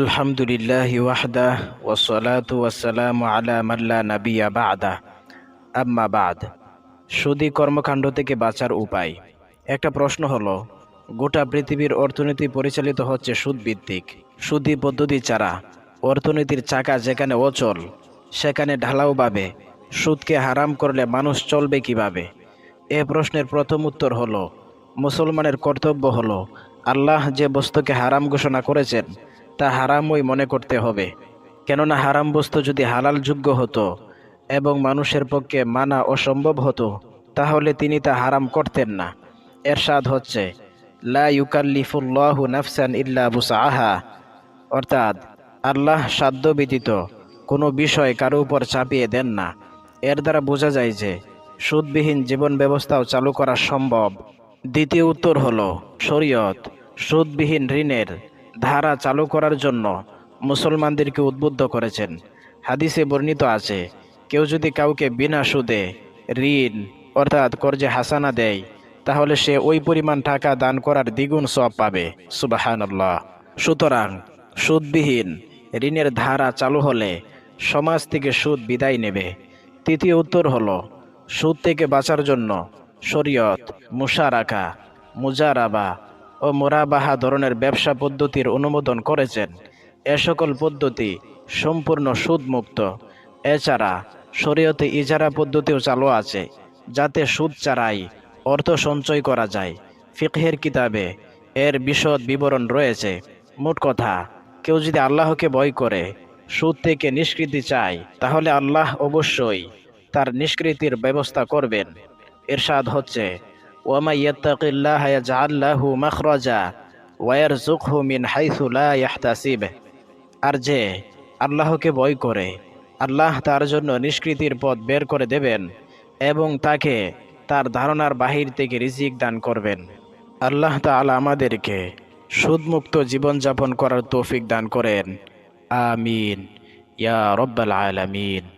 আলহামদুলিল্লাহ ওয়াহদা ওসলাত ওয়াসালাম আলা মাল্লা নাবিয়া বাদা। আম্মা বাদ, সুদী কর্মকাণ্ড থেকে বাঁচার উপায়। একটা প্রশ্ন হলো, গোটা পৃথিবীর অর্থনীতি পরিচালিত হচ্ছে সুদভিত্তিক। সুদি পদ্ধতি ছাড়া অর্থনীতির চাকা যেখানে অচল, সেখানে ঢালাও পাবে সুদকে হারাম করলে মানুষ চলবে কীভাবে? এ প্রশ্নের প্রথম উত্তর হলো, মুসলমানের কর্তব্য হলো, আল্লাহ যে বস্তুকে হারাম ঘোষণা করেছেন তা হারামই মনে করতে হবে। কেননা হারাম বস্তু যদি হালাল যোগ্য হতো এবং মানুষের পক্ষে মানা অসম্ভব হতো, তাহলে তিনি তা হারাম করতেন না। এর স্বাদ হচ্ছে, লা ইউকাল্লিফুল্লাহু নাফসান ইল্লা বুসাআহা। অর্থাৎ, আল্লাহ সাধ্য ব্যতীত কোনো বিষয় কারও উপর চাপিয়ে দেন না। এর দ্বারা বোঝা যায় যে, সুদবিহীন জীবন ব্যবস্থাও চালু করা সম্ভব। দ্বিতীয় উত্তর হলো, শরীয়ত, সুদবিহীন ঋণের ধারা চালু করার জন্য মুসলমানদেরকে উদ্বুদ্ধ করেছেন। হাদিসে বর্ণিত আছে, কেউ যদি কাউকে বিনা সুদে ঋণ অর্থাৎ কর্জে হাসানা দেয়, তাহলে সে ওই পরিমাণ টাকা দান করার দ্বিগুণ সব পাবে। সুবাহান্লাহ সুতরাং সুদবিহীন ঋণের ধারা চালু হলে সমাজ থেকে সুদ বিদায় নেবে। তৃতীয় উত্তর হল, সুদ থেকে বাঁচার জন্য শরীয়ত, মুশারাকা, মুজারাবা ও মোরাবাহা ধরনের ব্যবসা পদ্ধতির অনুমোদন করেছেন। এ সকল পদ্ধতি সম্পূর্ণ সুদমুক্ত। এছাড়া শরীয়তে ইজারা পদ্ধতিও চালু আছে, যাতে সুদ ছাড়াই অর্থ সঞ্চয় করা যায়। ফিকহের কিতাবে এর বিশদ বিবরণ রয়েছে। মোট কথা, কেউ যদি আল্লাহকে ভয় করে, সুদ থেকে নিষ্কৃতি চায়, তাহলে আল্লাহ অবশ্যই তার নিষ্কৃতির ব্যবস্থা করবেন। এরশাদ হচ্ছে ওয়ামা ইয়াত্তাকিল্লাহ ইয়াজআল লাহু মাখরাজা ওয়া ইয়ারযুকহু মিন হাইথু লা ইয়াহতাসিব আর যে আল্লাহকে ভয় করে, আল্লাহ তার জন্য নিষ্কৃতির পথ বের করে দেবেন এবং তাকে তার ধারণার বাহির থেকে রিজিক দান করবেন। আল্লাহ তাআলা আমাদেরকে সুদমুক্ত জীবনযাপন করার তৌফিক দান করেন। আমিন। ইয়া রব্বাল আলামিন।